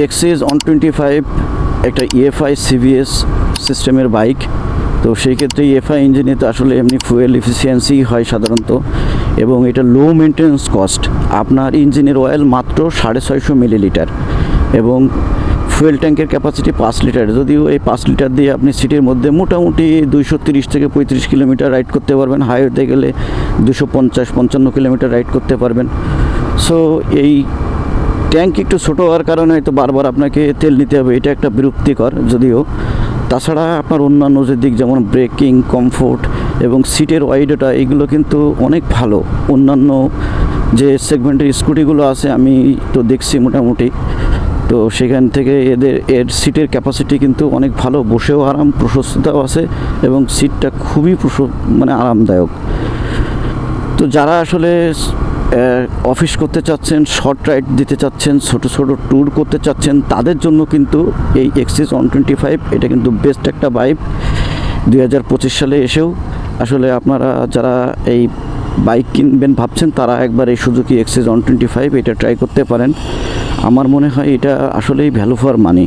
Axis one twenty five একটা E EFI CBS সিস্টেমের bike তো সেই ক্ষেত্রে ইএফআই ইঞ্জিনে তো আসলে এমনি ফুয়েল এফিসিয়েন্সি হয় সাধারণত। এবং এটা লো মেনটেন্স কস্ট আপনার ইঞ্জিনের অয়েল মাত্র সাড়ে ছয়শো মিলিলিটার এবং ফুয়েল ট্যাঙ্কের ক্যাপাসিটি পাঁচ লিটার যদিও এই পাঁচ লিটার দিয়ে আপনি সিটির মধ্যে মোটামুটি দুইশো তিরিশ থেকে পঁয়ত্রিশ কিলোমিটার রাইড করতে পারবেন। হাইওয়েতে গেলে দুশো পঞ্চাশ, পঞ্চান্ন কিলোমিটার রাইড করতে পারবেন। সো এই ট্যাঙ্ক একটু ছোটো হওয়ার কারণে হয়তো বারবার আপনাকে তেল নিতে হবে, এটা একটা বিরক্তিকর যদিও। তাছাড়া আপনার অন্যান্য যে দিক যেমন ব্রেকিং, কমফোর্ট এবং সিটের ওয়াইডটা, এগুলো কিন্তু অনেক ভালো। অন্যান্য যে সেগমেন্টের স্কুটিগুলো আছে, আমি তো দেখছি মোটামুটি। তো সেখান থেকে এদের, এর সিটের ক্যাপাসিটি কিন্তু অনেক ভালো, বসেও আরাম, প্রশস্ততাও আছে এবং সিটটা খুবই মানে আরামদায়ক। তো যারা আসলে অফিস করতে চাচ্ছেন শর্ট রাইড দিতে চাচ্ছেন, ছোট ছোট ট্যুর করতে চাচ্ছেন, তাদের জন্য কিন্তু এই এক্সিস ওয়ান টোয়েন্টি ফাইভ এটা কিন্তু বেস্ট একটা বাইক দুই হাজার পঁচিশ সালে এসেও আসলে আপনারা যারা এই বাইক কিনবেন ভাবছেন, তারা একবার এই Suzuki Access one twenty five এটা ট্রাই করতে পারেন। আমার মনে হয় এটা আসলেই ভ্যালু ফর মানি